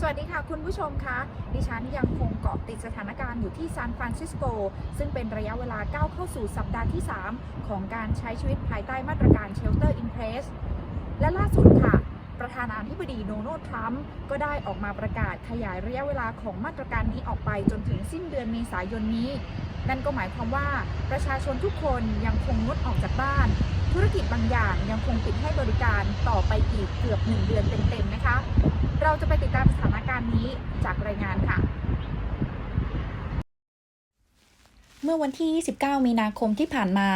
สวัสดีค่ะคุณผู้ชมคะดิฉันยังคงเกาะติดสถานการณ์อยู่ที่ซานฟรานซิสโก ซึ่งเป็นระยะเวลาก้าวเข้าสู่สัปดาห์ที่ 3 ของการใช้ชีวิตภายใต้มาตรการ Shelter in Place และล่าสุดค่ะประธานาธิบดีโดนัลด์ทรัมป์ก็ได้ออกมาประกาศขยายระยะเวลาของมาตรการนี้ออกไปจนถึงสิ้นเดือนเมษายนนี้ นั่นก็หมายความว่าประชาชนทุกคนยังคงงดออกจากบ้าน ธุรกิจบางอย่างยังคงปิดให้บริการต่อไปอีกเกือบหนึ่งเดือนเต็มๆนะคะ เราจะไปติดตามสถานการณ์นี้จากรายงานค่ะเมื่อวันที่ 29 มีนาคมที่ผ่านมา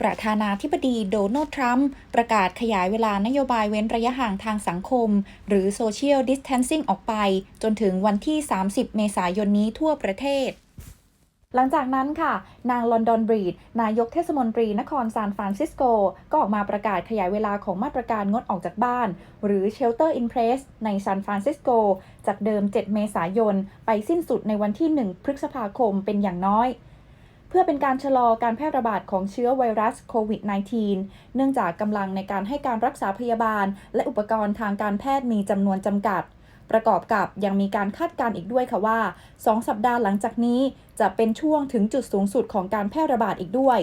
ประธานาธิบดีโดนัลด์ทรัมป์ประกาศขยายเวลานโยบายเว้นระยะห่างทางสังคม หรือ Social Distancing ออกไป จนถึงวันที่ 30 เมษายนนี้ทั่วประเทศ หลังจากนั้นค่ะ นางลอนดอนบรีด นายกเทศมนตรีนครซานฟรานซิสโก ก็ออกมาประกาศขยายเวลาของมาตรการงดออกจากบ้าน หรือ Shelter in Place ในซานฟรานซิสโก จากเดิม 7 เมษายน ไปสิ้นสุดในวันที่ 1 พฤษภาคมเป็นอย่างน้อย เพื่อเป็นการชะลอการแพร่ระบาดของเชื้อไวรัสโควิด -19 เนื่องจากกำลังในการให้การรักษาพยาบาล และอุปกรณ์ทางการแพทย์มีจำนวนจำกัด ประกอบกับยังมีการคาดการณ์อีกด้วยค่ะว่า 2 สัปดาห์หลังจากนี้จะเป็นช่วงถึงจุดสูงสุดของการแพร่ระบาดอีกด้วย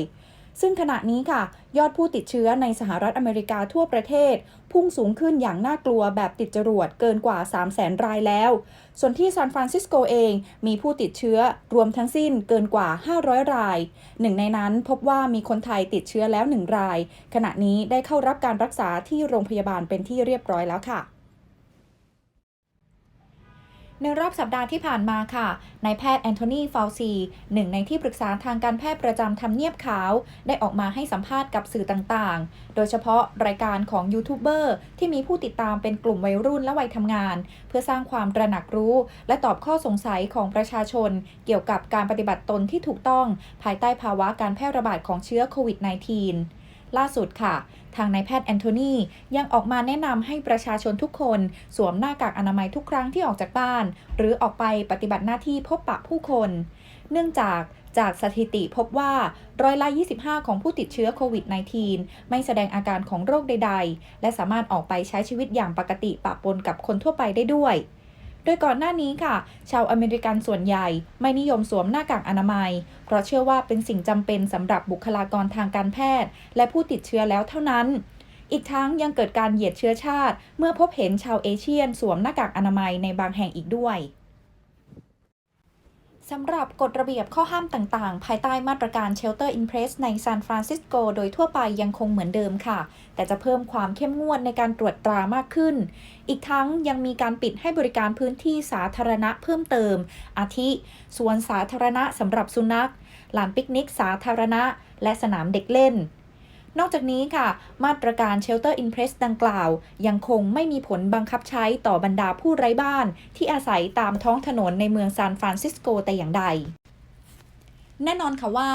ซึ่งขณะนี้ค่ะ ยอดผู้ติดเชื้อในสหรัฐอเมริกาทั่วประเทศ พุ่งสูงขึ้นอย่างน่ากลัวแบบติดจรวดเกินกว่า 3 0 0 0 0 0 รายแล้ว ส่วนที่ซานฟรานซิสโกเองมีผู้ติดเชื้อรวมทั้งสิ้นเกินกว่า 500 ราย หนึ่งในนั้นพบว่ามีคนไทยติดเชื้อแล้ว1ราย ขณะนี้ได้เข้ารับการรักษาที่โรงพยาบาลเป็นที่เรียบร้อยแล้วค่ะ ในรอบสัปดาห์ที่ผ่านมาค่ะ นายแพทย์แอนโทนีฟาวซีหนึ่งในที่ปรึกษาทางการแพทย์ประจำทำเนียบขาว ได้ออกมาให้สัมภาษณ์กับสื่อต่างๆ โดยเฉพาะรายการของยูทูบเบอร์ที่มีผู้ติดตามเป็นกลุ่มวัยรุ่นและวัยทำงาน เพื่อสร้างความตระหนักรู้ และตอบข้อสงสัยของประชาชน เกี่ยวกับการปฏิบัติตนที่ถูกต้อง ภายใต้ภาวะการแพร่ระบาดของเชื้อโควิด -19 ล่าสุดค่ะ ทางนายแพทย์แอนโทนียังออกมาแนะนำให้ประชาชนทุกคน สวมหน้ากากอนามัยทุกครั้งที่ออกจากบ้าน หรือออกไปปฏิบัติหน้าที่พบปะผู้คน เนื่องจากจากสถิติพบว่าร้อยละ 25 ของผู้ติดเชื้อโควิด -19 ไม่แสดงอาการของโรคใด ๆ และสามารถออกไปใช้ชีวิตอย่างปกติปะปนกับคนทั่วไปได้ด้วย ดยก่อนหน้านี้ค่ะ ชาวอเมริกันส่วนใหญ่ไม่นิยมสวมหน้ากากอนามัย เพราะเชื่อว่าเป็นสิ่งจำเป็นสำหรับบุคลากรทางการแพทย์ และผู้ติดเชื้อแล้วเท่านั้นอีกทั้งยังเกิดการเหยียดเชื้อชาติ เมื่อพบเห็นชาวเอเชียนสวมหน้ากากอนามัยในบางแห่งอีกด้วย สำหรับกฎระเบียบข้อห้ามต่างๆ ภายใต้มาตรการ Shelter in Place ในซานฟรานซิสโกโดยทั่วไปยังคงเหมือนเดิมค่ะ แต่จะเพิ่มความเข้มงวดในการตรวจตรามากขึ้น อีกทั้งยังมีการปิดให้บริการพื้นที่สาธารณะเพิ่มเติม อาทิสวนสาธารณะสำหรับสุนัขลานปิกนิกสาธารณะ และสนามเด็กเล่น นอกจากนี้ค่ะ มาตรการ Shelter in Place ดังกล่าว ยังคงไม่มีผลบังคับใช้ต่อบรรดาผู้ไร้บ้าน ที่อาศัยตามท้องถนนในเมืองซานฟรานซิสโกแต่อย่างใด แน่นอนค่ะว่า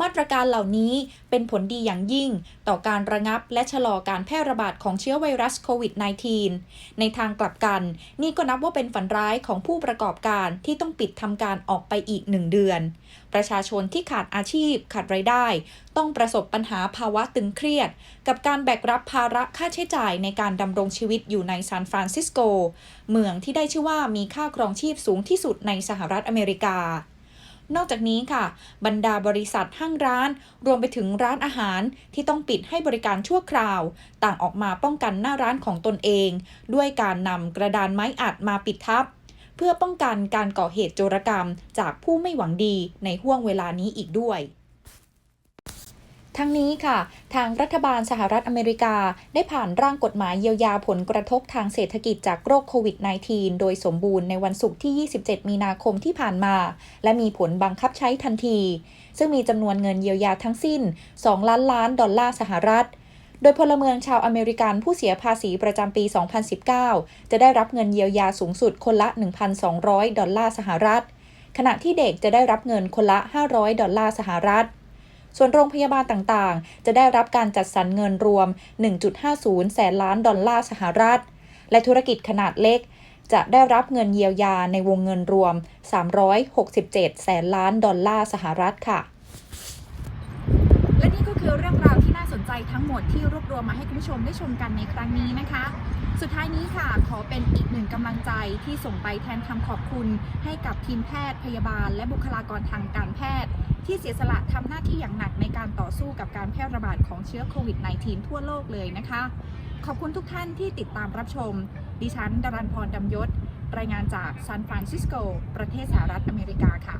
มาตรการเหล่านี้เป็นผลดีอย่างยิ่ง ต่อการระงับและชะลอการแพร่ระบาดของเชื้อไวรัสโควิด -19 ในทางกลับกัน นี่ก็นับว่าเป็นฝันร้ายของผู้ประกอบการที่ต้องปิดทำการออกไปอีกหนึ่งเดือน ประชาชนที่ขาดอาชีพขาดรายได้ ต้องประสบปัญหาภาวะตึงเครียด กับการแบกรับภาระค่าใช้จ่ายในการดำรงชีวิตอยู่ในซานฟรานซิสโก เมืองที่ได้ชื่อว่ามีค่าครองชีพสูงที่สุดในสหรัฐอเมริกา นอกจากนี้ค่ะ บรรดาบริษัทห้างร้าน รวมไปถึงร้านอาหารที่ต้องปิดให้บริการชั่วคราว ต่างออกมาป้องกันหน้าร้านของตนเอง ด้วยการนำกระดานไม้อัดมาปิดทับ เพื่อป้องกันการก่อเหตุโจรกรรมจากผู้ไม่หวังดีในห่วงเวลานี้อีกด้วย ทั้งนี้ค่ะ ทางรัฐบาลสหรัฐอเมริกาได้ผ่านร่างกฎหมายเยียวยาผลกระทบทางเศรษฐกิจจากโรคโควิด -19 โดยสมบูรณ์ในวันศุกร์ที่ 27 มีนาคมที่ผ่านมา และมีผลบังคับใช้ทันที ซึ่งมีจำนวนเงินเยียวยาทั้งสิ้น 2 ล้านล้านดอลลาร์สหรัฐโดยพลเมืองชาวอเมริกันผู้เสียภาษีประจำปี 2019 จะได้รับเงินเยียวยาสูงสุดคนละ 1,200 ดอลลาร์สหรัฐ ขณะที่เด็กจะได้รับเงินคนละ 500 ดอลลาร์สหรัฐ ส่วนโรงพยาบาลต่างๆ จะได้รับการจัดสรรเงินรวม 1.50 แสนล้านดอลลาร์สหรัฐ และธุรกิจขนาดเล็ก จะได้รับเงินเยียวยาในวงเงินรวม 367 แสนล้านดอลลาร์สหรัฐค่ะ และนี่ก็คือเรื่องราวที่น่าสนใจทั้งหมดที่รวบรวมมาให้คุณผู้ชมได้ชมกันในครั้งนี้นะคะ สุดท้ายนี้ค่ะขอเป็นอีกหนึ่งกำลังใจที่ส่งไปแทนคำขอบคุณ ให้กับทีมแพทย์พยาบาล และบุคลากรทางการแพทย์ ที่เสียสละทำหน้าที่อย่างหนักในการต่อสู้กับการแพร่ระบาดของเชื้อโควิด -19 ทั่วโลกเลยนะคะ ขอบคุณทุกท่านที่ติดตามรับชม ดิฉันดารันพรดำยศ รายงานจากซานฟรานซิสโก ประเทศสหรัฐอเมริกาค่ะ